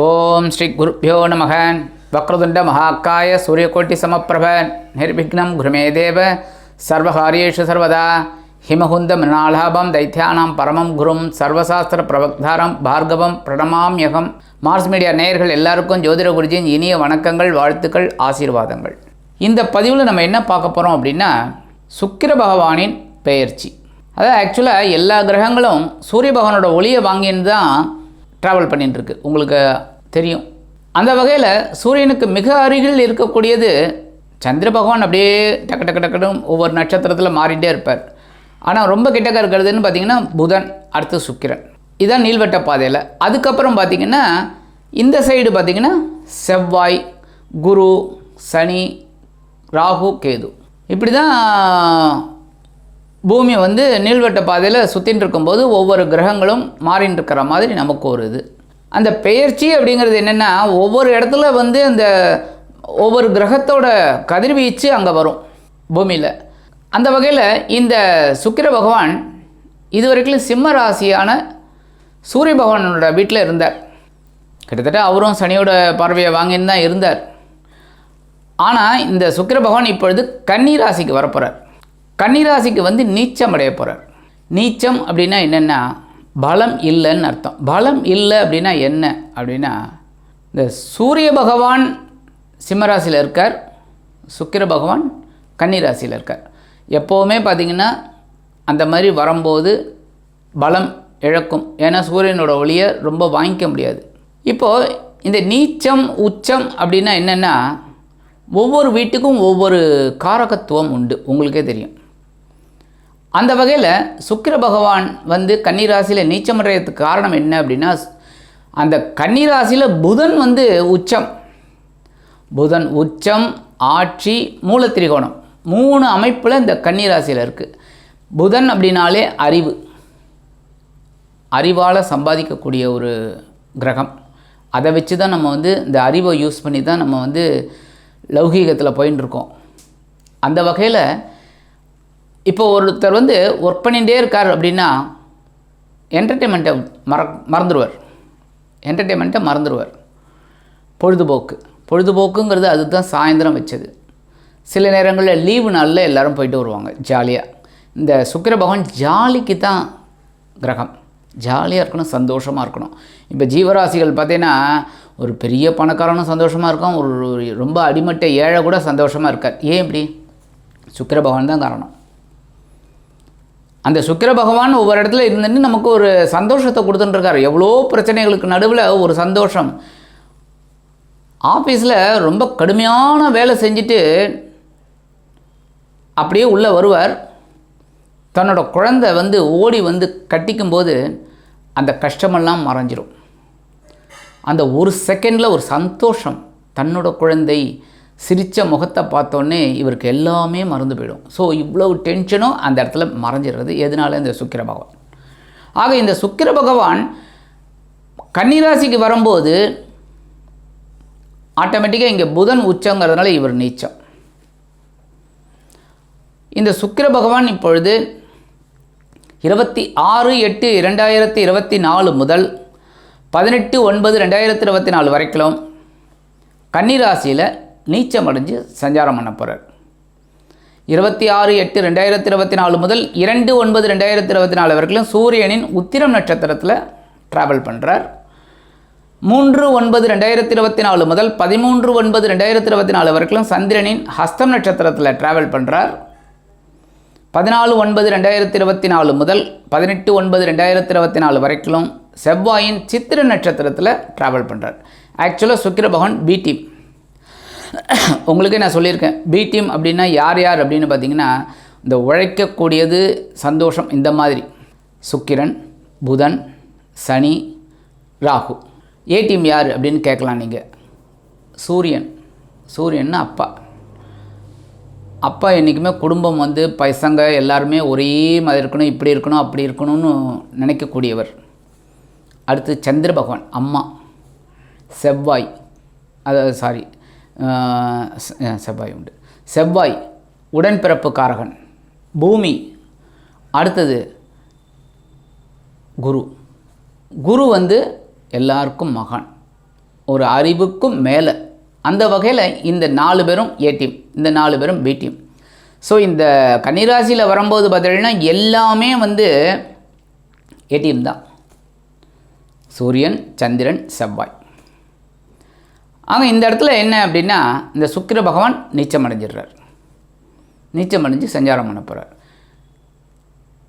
ஓம் ஸ்ரீ குருப்பியோ நமக. வக்ரதுண்ட மகாக்காய சூரியகோட்டி சமப்பிரப. நிர்விக்னம் குருமே தேவ. சர்வகாரியேஷு சர்வதா. ஹிமகுந்த மிருணாலாபம் தைத்தியானாம் பரமம் குரும். சர்வசாஸ்திர பிரபக்தாரம் பார்கவம் பிரணமாம்யகம் மார்ஸ் மீடியா நேயர்கள் எல்லாருக்கும் ஜோதிட குருஜியின் இனிய வணக்கங்கள் வாழ்த்துக்கள் ஆசீர்வாதங்கள். இந்த பதிவில் நம்ம என்ன பார்க்க போகிறோம் அப்படின்னா சுக்கிர பகவானின் பெயர்ச்சி. அதாவது ஆக்சுவலாக எல்லா கிரகங்களும் சூரிய பகவானோட ஒளியை வாங்கின்னு தான் ட்ராவல் பண்ணிட்டுருக்கு உங்களுக்கு தெரியும். அந்த வகையில் சூரியனுக்கு மிக அருகில் இருக்கக்கூடியது சந்திர பகவான் அப்படியே டக்கு டக்கு டக்குன்னு ஒவ்வொரு நட்சத்திரத்தில் மாறிட்டே இருப்பார். ஆனால் ரொம்ப கிட்டக்க இருக்கிறதுன்னு பார்த்தீங்கன்னா புதன் அடுத்து சுக்கிரன். இதுதான் நீள்வட்ட பாதையில். அதுக்கப்புறம் பார்த்திங்கன்னா இந்த சைடு பார்த்தீங்கன்னா செவ்வாய் குரு சனி ராகு கேது. இப்படி தான் பூமி வந்து நீள்வட்ட பாதையில் சுற்றின்னு இருக்கும்போது ஒவ்வொரு கிரகங்களும் மாறின்னு இருக்கிற மாதிரி நமக்கு ஒரு இது. அந்த பெயர்ச்சி அப்படிங்கிறது என்னென்னா ஒவ்வொரு இடத்துல வந்து அந்த ஒவ்வொரு கிரகத்தோட கதிர்வீச்சு அங்கே வரும் பூமியில். அந்த வகையில் இந்த சுக்கிர பகவான் இதுவரைக்கும் சிம்ம ராசியான சூரிய பகவானோட வீட்டில் இருந்தார். கிட்டத்தட்ட அவரும் சனியோட பார்வையை வாங்கின்னு தான் இருந்தார். ஆனால் இந்த சுக்கிர பகவான் இப்பொழுது கன்னி ராசிக்கு வரப்போகிறார் கன்னி ராசிக்கு வந்து நீச்சம் அடைய போகிறார் நீச்சம் அப்படின்னா என்னென்னா பலம் இல்லைன்னு அர்த்தம். பலம் இல்லை அப்படின்னா என்ன? அப்படின்னா இந்த சூரிய பகவான் சிம்மராசியில் இருக்கார் சுக்கிர பகவான் கன்னிராசியில் இருக்கார். எப்போவுமே பார்த்திங்கன்னா அந்த மாதிரி வரும்போது பலம் இழக்கும். ஏன்னா சூரியனோட ஒளியை ரொம்ப வாங்கிக்க முடியாது. இப்போது இந்த நீச்சம் உச்சம் அப்படின்னா என்னென்னா ஒவ்வொரு வீட்டுக்கும் ஒவ்வொரு காரகத்துவம் உண்டு. உங்களுக்கே தெரியும். அந்த வகையில் சுக்கிர பகவான் வந்து கன்னிராசியில் நீச்சமடைகிறதுக்கு காரணம் என்ன அப்படின்னா அந்த கன்னிராசியில் புதன் வந்து உச்சம். புதன் உச்சம் ஆட்சி மூலத்திரிகோணம். மூணு அமைப்பில் இந்த கன்னிராசியில் இருக்குது புதன் அப்படின்னாலே அறிவு. அறிவால் சம்பாதிக்கக்கூடிய ஒரு கிரகம். அதை வச்சு தான் நம்ம வந்து இந்த அறிவை யூஸ் பண்ணி தான் நம்ம வந்து லௌகீகத்தில் போயின்னு இருக்கோம் அந்த வகையில் இப்போ ஒருத்தர் வந்து ஒர்க் பண்ணிகிட்டே இருக்கார் அப்படின்னா என்டர்டெயின்மெண்ட்டை மற மறந்துடுவார் என்டர்டெயின்மெண்ட்டை மறந்துடுவார் பொழுதுபோக்கு. பொழுதுபோக்குங்கிறது அதுதான் சாயந்தரம் வச்சது. சில நேரங்களில் லீவு நாளில் எல்லோரும் போயிட்டு வருவாங்க ஜாலியாக இந்த சுக்கிர பகவான் ஜாலிக்கு தான் கிரகம். ஜாலியாக இருக்கணும் சந்தோஷமாக இருக்கணும். இப்போ ஜீவராசிகள் பார்த்தீங்கன்னா ஒரு பெரிய பணக்காரனும் சந்தோஷமாக இருக்கும் ஒரு ரொம்ப அடிமட்ட ஏழை கூட சந்தோஷமாக இருக்கார். ஏன் இப்படி? சுக்கிர பகவான் தான் காரணம். அந்த சுக்கிர பகவான் ஒவ்வொரு இடத்துல இருந்துட்டு நமக்கு ஒரு சந்தோஷத்தை கொடுத்துட்டுருக்காரு. எவ்வளோ பிரச்சனைகளுக்கு நடுவில் ஒரு சந்தோஷம். ஆஃபீஸில் ரொம்ப கடுமையான வேலை செஞ்சுட்டு அப்படியே உள்ளே வருவார். தன்னோட குழந்தை வந்து ஓடி வந்து கட்டிக்கும் போது அந்த கஷ்டமெல்லாம் மறைஞ்சிரும். அந்த ஒரு செகண்டில் ஒரு சந்தோஷம். தன்னோட குழந்தை சிரித்த முகத்தை பார்த்தோன்னே இவருக்கு எல்லாமே மறந்து போயிடும். ஸோ இவ்வளவு டென்ஷனும் அந்த இடத்துல மறைஞ்சிடுறது. எதனால? இந்த சுக்கிர பகவான். ஆக இந்த சுக்கிர பகவான் கன்னிராசிக்கு வரும்போது ஆட்டோமேட்டிக்காக இங்கே புதன் உச்சங்கிறதுனால இவர் நீச்சம். இந்த சுக்கிர பகவான் இப்பொழுது இருபத்தி ஆறு எட்டு இரண்டாயிரத்தி இருபத்தி நாலு முதல் பதினெட்டு ஒன்பது ரெண்டாயிரத்தி இருபத்தி நாலு வரைக்கும் கன்னிராசியில் நீச்சம் அடைஞ்சு சஞ்சாரம் பண்ண போகிறார் இருபத்தி ஆறு எட்டு ரெண்டாயிரத்தி இருபத்தி நாலு முதல் இரண்டு ஒன்பது ரெண்டாயிரத்தி இருபத்தி நாலு வரைக்கும் சூரியனின் உத்திரம் நட்சத்திரத்தில் ட்ராவல் பண்ணுறார் மூன்று ஒன்பது ரெண்டாயிரத்தி இருபத்தி நாலு முதல் பதிமூன்று ஒன்பது ரெண்டாயிரத்தி இருபத்தி நாலு வரைக்கும் சந்திரனின் ஹஸ்தம் நட்சத்திரத்தில் ட்ராவல் பண்ணுறார் பதினாலு ஒன்பது ரெண்டாயிரத்தி இருபத்தி நாலு முதல் பதினெட்டு ஒன்பது ரெண்டாயிரத்தி இருபத்தி நாலு வரைக்கும் செவ்வாயின் சித்திர நட்சத்திரத்தில் ட்ராவல் பண்ணுறார் ஆக்சுவலாக சுக்கிர பகவான் பி டீம் உங்களுக்கே நான் சொல்லியிருக்கேன். பி டீம் அப்படின்னா யார் யார் அப்படின்னு பார்த்தீங்கன்னா இந்த உழைக்கக்கூடியது சந்தோஷம் இந்த மாதிரி. சுக்கிரன் புதன் சனி ராகு. ஏ டீம் யார் அப்படின்னு கேட்கலாம் நீங்கள் சூரியன். சூரியன் அப்பா. அப்பா என்றைக்குமே குடும்பம் வந்து பசங்க எல்லாருமே ஒரே மாதிரி இருக்கணும் இப்படி இருக்கணும் அப்படி இருக்கணும்னு நினைக்கக்கூடியவர். அடுத்து சந்திர பகவான் அம்மா. செவ்வாய். அதாவது சாரி செவ்வாய் உண்டு செவ்வாய் உடன்பிறப்பு காரகன் பூமி அடுத்தது குரு குரு வந்து எல்லாருக்கும் மகான் ஒரு அறிவுக்கும் மேலே அந்த வகையில் இந்த நாலு பேரும் ஏ டீம் இந்த நாலு பேரும் பி டீம் ஸோ இந்த கன்னிராசியில் வரும்போது பார்த்தீங்கன்னா எல்லாமே வந்து ஏடிஎம் தான். சூரியன் சந்திரன் செவ்வாய். ஆக இந்த இடத்துல என்ன அப்படின்னா இந்த சுக்கிர பகவான் நீச்சம் அடைஞ்சிடுறார் நீச்சம் அடைஞ்சு சஞ்சாரம் பண்ண போகிறார்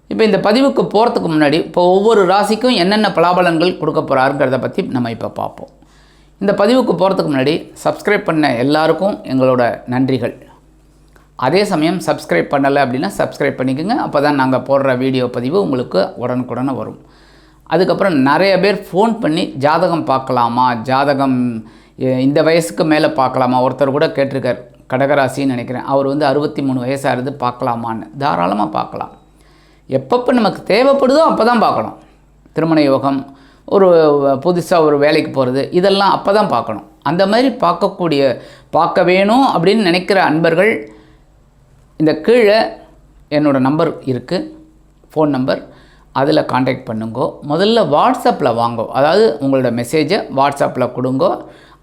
இப்போ இந்த பதிவுக்கு போகிறதுக்கு முன்னாடி இப்போ ஒவ்வொரு ராசிக்கும் என்னென்ன பலாபலன்கள் கொடுக்க போகிறாருங்கிறத பற்றி நம்ம இப்போ பார்ப்போம். இந்த பதிவுக்கு போகிறதுக்கு முன்னாடி சப்ஸ்கிரைப் பண்ண எல்லாருக்கும் எங்களோட நன்றிகள். அதே சமயம் சப்ஸ்கிரைப் பண்ணலை அப்படின்னா சப்ஸ்கிரைப் பண்ணிக்கோங்க. அப்போ தான் நாங்கள் போடுற வீடியோ பதிவு உங்களுக்கு உடனுக்குடனே வரும். அதுக்கப்புறம் நிறைய பேர் ஃபோன் பண்ணி ஜாதகம் பார்க்கலாமா? ஜாதகம் இந்த வயசுக்கு மேலே பார்க்கலாமா? ஒருத்தர் கூட கேட்டிருக்கார் கடகராசின்னு நினைக்கிறேன். அவர் வந்து அறுபத்தி மூணு வயசாக இருந்து பார்க்கலாமான்னு. தாராளமாக பார்க்கலாம். எப்பப்போ நமக்கு தேவைப்படுதோ அப்போ தான் பார்க்கணும். திருமண யோகம் ஒரு புதுசாக ஒரு வேலைக்கு போகிறது இதெல்லாம் அப்போ தான் பார்க்கணும். அந்த மாதிரி பார்க்கக்கூடிய பார்க்க வேணும் அப்படின்னு நினைக்கிற அன்பர்கள் இந்த கீழே என்னோட நம்பர் இருக்குது ஃபோன் நம்பர். அதில் காண்டாக்ட் பண்ணுங்கோ. முதல்ல வாட்ஸ்அப்பில் வாங்கோ. அதாவது உங்களோட மெசேஜை வாட்ஸ்அப்பில் கொடுங்கோ.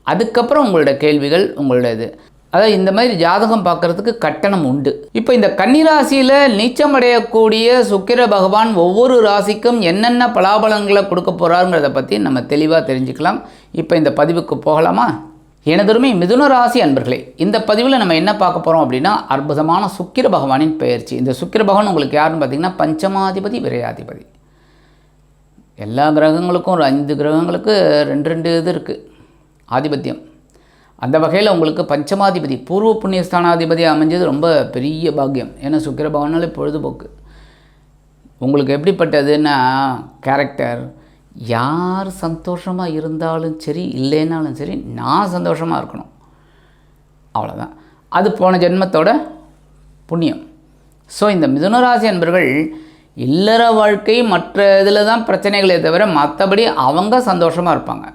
அதுக்கப்புறம் உங்களோட கேள்விகள் உங்களோட இது அதாவது இந்த மாதிரி ஜாதகம் பார்க்குறதுக்கு கட்டணம் உண்டு. இப்போ இந்த கன்னிராசியில் நீச்சம் அடையக்கூடிய சுக்கிர பகவான் ஒவ்வொரு ராசிக்கும் என்னென்ன பலாபலங்களை கொடுக்க போகிறாருங்கிறத பற்றி நம்ம தெளிவாக தெரிஞ்சுக்கலாம். இப்போ இந்த பதிவுக்கு போகலாமா? எனதருமை மிதுன ராசி அன்பர்களே இந்த பதிவில் நம்ம என்ன பார்க்க போகிறோம் அப்படின்னா அற்புதமான சுக்கிர பகவானின் பெயர்ச்சி. இந்த சுக்கிர பகவான் உங்களுக்கு யாருன்னு பார்த்தீங்கன்னா பஞ்சமாதிபதி விரையாதிபதி. எல்லா கிரகங்களுக்கும் ஒரு ஐந்து கிரகங்களுக்கு ரெண்டு ரெண்டு இது இருக்குது ஆதிபத்தியம். அந்த வகையில் உங்களுக்கு பஞ்சமாதிபதி பூர்வ புண்ணிய ஸ்தானாதிபதி அமைஞ்சது ரொம்ப பெரிய பாக்கியம். ஏன்னா சுக்கிர பகவானாலே பொழுதுபோக்கு. உங்களுக்கு எப்படிப்பட்டதுன்னா கேரக்டர் யார் சந்தோஷமாக இருந்தாலும் சரி இல்லைனாலும் சரி நான் சந்தோஷமாக இருக்கணும். அவ்வளோதான் அது போன ஜென்மத்தோட புண்ணியம். ஸோ இந்த மிதுனராசி அன்பர்கள் இல்லற வாழ்க்கை மற்ற இதில் தான் பிரச்சனைகளே தவிர மற்றபடி அவங்க சந்தோஷமாக இருப்பாங்க.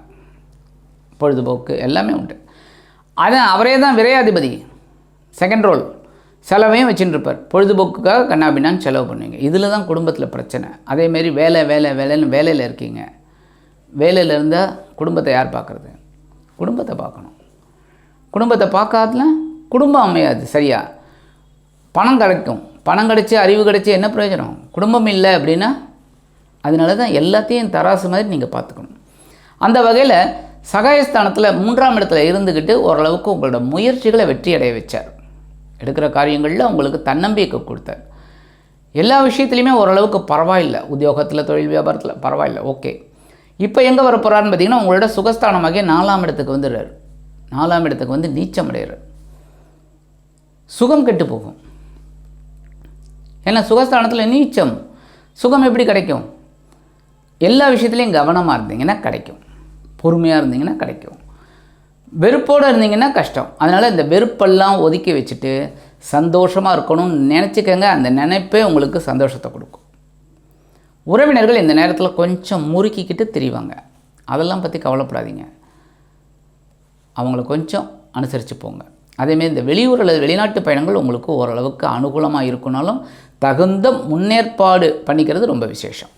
பொழுதுபோக்கு எல்லாமே உண்டு. அதான் அவரே தான் விரையாதிபதி. செகண்ட் ரோல் செலவையும் வச்சுட்டு இருப்பார் பொழுதுபோக்குக்காக கண்ணாபின்னான்னு செலவு பண்ணுவீங்க. இதில் தான் குடும்பத்தில் பிரச்சனை. அதேமாரி வேலை வேலை வேலைன்னு வேலையில் இருக்கீங்க. வேலையில் இருந்தால் குடும்பத்தை யார் பார்க்குறது? குடும்பத்தை பார்க்கணும். குடும்பத்தை பார்க்காதுல குடும்பம் அமையாது சரியா? பணம் கிடைக்கும். பணம் கிடைச்சி அறிவு கிடைச்சி என்ன பிரயோஜனம்? குடும்பம் இல்லை அப்படின்னா அதனால தான் எல்லாத்தையும் தராசு மாதிரி நீங்கள் பார்த்துக்கணும். அந்த வகையில் சகாயஸ்தானத்தில் மூன்றாம் இடத்துல இருந்துக்கிட்டு ஓரளவுக்கு உங்களோட முயற்சிகளை வெற்றி அடைய வச்சார். எடுக்கிற காரியங்களில் உங்களுக்கு தன்னம்பிக்கை கொடுத்தார். எல்லா விஷயத்துலையுமே ஓரளவுக்கு பரவாயில்லை. உத்தியோகத்தில் தொழில் வியாபாரத்தில் பரவாயில்லை. ஓகே. இப்போ எங்கே வர போகிறான்னு பார்த்தீங்கன்னா உங்களோட சுகஸ்தானமாகிய நாலாம் இடத்துக்கு வந்துடுறாரு. நாலாம் இடத்துக்கு வந்து நீச்சம் அடைகிறார் சுகம் கெட்டு போகும். ஏன்னா சுகஸ்தானத்தில் நீச்சம். சுகம் எப்படி கிடைக்கும்? எல்லா விஷயத்துலையும் கவனமாக இருந்தீங்கன்னா கிடைக்கும். பொறுமையாக இருந்தீங்கன்னா கிடைக்கும். வெறுப்போடு இருந்தீங்கன்னா கஷ்டம். அதனால் இந்த வெறுப்பெல்லாம் ஒதுக்கி வச்சுட்டு சந்தோஷமாக இருக்கணும்னு நினச்சிக்கங்க. அந்த நினைப்பே உங்களுக்கு சந்தோஷத்தை கொடுக்கும். உறவினர்கள் இந்த நேரத்தில் கொஞ்சம் முறுக்கிக்கிட்டு தெரிவாங்க. அதெல்லாம் பற்றி கவலைப்படாதீங்க. அவங்கள கொஞ்சம் அனுசரித்து போங்க. அதேமாரி இந்த வெளியூர் அல்லது வெளிநாட்டு பயணங்கள் உங்களுக்கு ஓரளவுக்கு அனுகூலமாக இருக்குனாலும் தகுந்த முன்னேற்பாடு பண்ணிக்கிறது ரொம்ப விசேஷம்.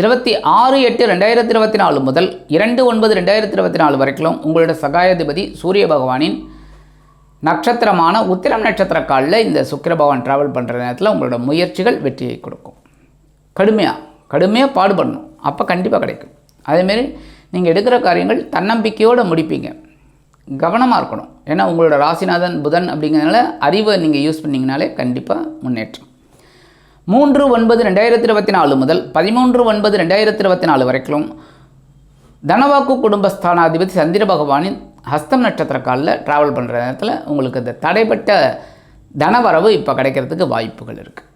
இருபத்தி ஆறு எட்டு ரெண்டாயிரத்தி இருபத்தி நாலு முதல் இரண்டு ஒன்பது ரெண்டாயிரத்தி இருபத்தி நாலு வரைக்கும் உங்களோட சகாயாதிபதி சூரிய பகவானின் நட்சத்திரமான உத்திரம் நட்சத்திர காலில் இந்த சுக்கிர பகவான் ட்ராவல் பண்ணுற நேரத்தில் உங்களோட முயற்சிகள் வெற்றியை கொடுக்கும். கடுமையாக கடுமையாக பாடுபடணும். அப்போ கண்டிப்பாக கிடைக்கும். அதேமாரி நீங்கள் எடுக்கிற காரியங்கள் தன்னம்பிக்கையோடு முடிப்பீங்க. கவனமாக இருக்கணும். ஏன்னா உங்களோட ராசிநாதன் புதன் அப்படிங்கிறதுனால அறிவை நீங்கள் யூஸ் பண்ணிங்கனாலே கண்டிப்பாக முன்னேற்றம். மூன்று ஒன்பது ரெண்டாயிரத்தி இருபத்தி நாலு முதல் பதிமூன்று ஒன்பது ரெண்டாயிரத்தி இருபத்தி நாலு வரைக்கும் தனவாக்கு குடும்பஸ்தானாதிபதி சந்திர பகவானின் ஹஸ்தம் நட்சத்திர காலில் ட்ராவல் பண்ணுற நேரத்தில் உங்களுக்கு இந்த தடைப்பட்ட தனவரவு இப்போ கிடைக்கிறதுக்கு வாய்ப்புகள் இருக்குது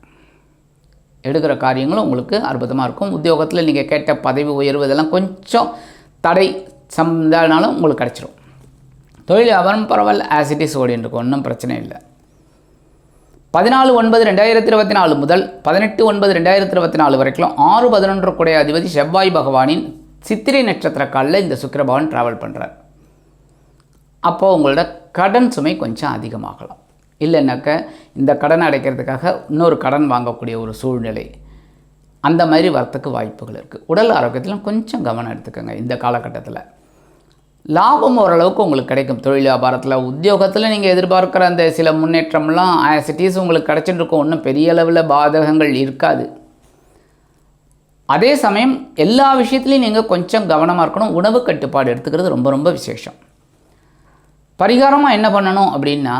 எடுக்கிற காரியங்களும் உங்களுக்கு அற்புதமாக இருக்கும். உத்தியோகத்தில் நீங்கள் கேட்ட பதவி உயர்வு இதெல்லாம் கொஞ்சம் தடை சந்தானாலும் உங்களுக்கு கிடச்சிரும். தொழில் வியாபாரம் பரவாயில்ல ஆசிட்டிஸ் ஓடின்னு இருக்கும் ஒன்றும் பிரச்சனை இல்லை. பதினாலு ஒன்பது ரெண்டாயிரத்தி இருபத்தி நாலு முதல் பதினெட்டு ஒன்பது ரெண்டாயிரத்தி இருபத்தி நாலு வரைக்கும் ஆறு பதினொன்று குடைய அதிபதி செவ்வாய் பகவானின் சித்திரை நட்சத்திர காலில் இந்த சுக்கிரபவன் ட்ராவல் பண்ணுறார் அப்போது உங்களோட கடன் சுமை கொஞ்சம் அதிகமாகலாம். இல்லைன்னாக்க இந்த கடன் அடைக்கிறதுக்காக இன்னொரு கடன் வாங்கக்கூடிய ஒரு சூழ்நிலை. அந்த மாதிரி வரத்துக்கு வாய்ப்புகள் இருக்குது உடல் ஆரோக்கியத்திலும் கொஞ்சம் கவனம் எடுத்துக்கோங்க இந்த காலகட்டத்தில். லாபம் ஓரளவுக்கு உங்களுக்கு கிடைக்கும். தொழில் வியாபாரத்தில் உத்தியோகத்தில் நீங்கள் எதிர்பார்க்குற அந்த சில முன்னேற்றம்லாம் ஆஸ் இட் இஸ் உங்களுக்கு கிடைச்சிட்டு இருக்கும் ஒன்றும் பெரிய அளவில் பாதகங்கள் இருக்காது. அதே சமயம் எல்லா விஷயத்துலையும் நீங்கள் கொஞ்சம் கவனமாக இருக்கணும். உணவு கட்டுப்பாடு எடுத்துக்கிறது ரொம்ப ரொம்ப விசேஷம். பரிகாரமாக என்ன பண்ணணும் அப்படின்னா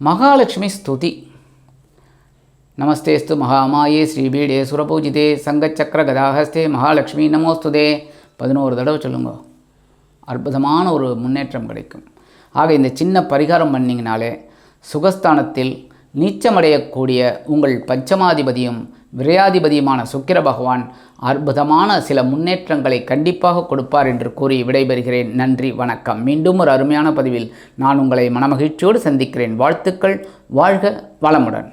மகாலட்சுமி ஸ்துதி. நமஸ்தேஸ்து மகாமாயே ஸ்ரீபீடே சுரபூஜிதே சங்கச்சக்கர கதாஹஸ்தே மகாலட்சுமி நமோஸ்துதே. பதினோரு தடவை சொல்லுங்க. அற்புதமான ஒரு முன்னேற்றம் கிடைக்கும். ஆக இந்த சின்ன பரிகாரம் பண்ணிங்கனாலே சுகஸ்தானத்தில் நீச்சமடையக்கூடிய உங்கள் பஞ்சமாதிபதியும் விரையாதிபதியுமான சுக்கிர பகவான் அற்புதமான சில முன்னேற்றங்களை கண்டிப்பாக கொடுப்பார் என்று கூறி விடைபெறுகிறேன். நன்றி வணக்கம். மீண்டும் ஒரு அருமையான பதிவில் நான் உங்களை மனமகிழ்ச்சியோடு சந்திக்கிறேன். வாழ்த்துக்கள் வாழ்க வளமுடன்.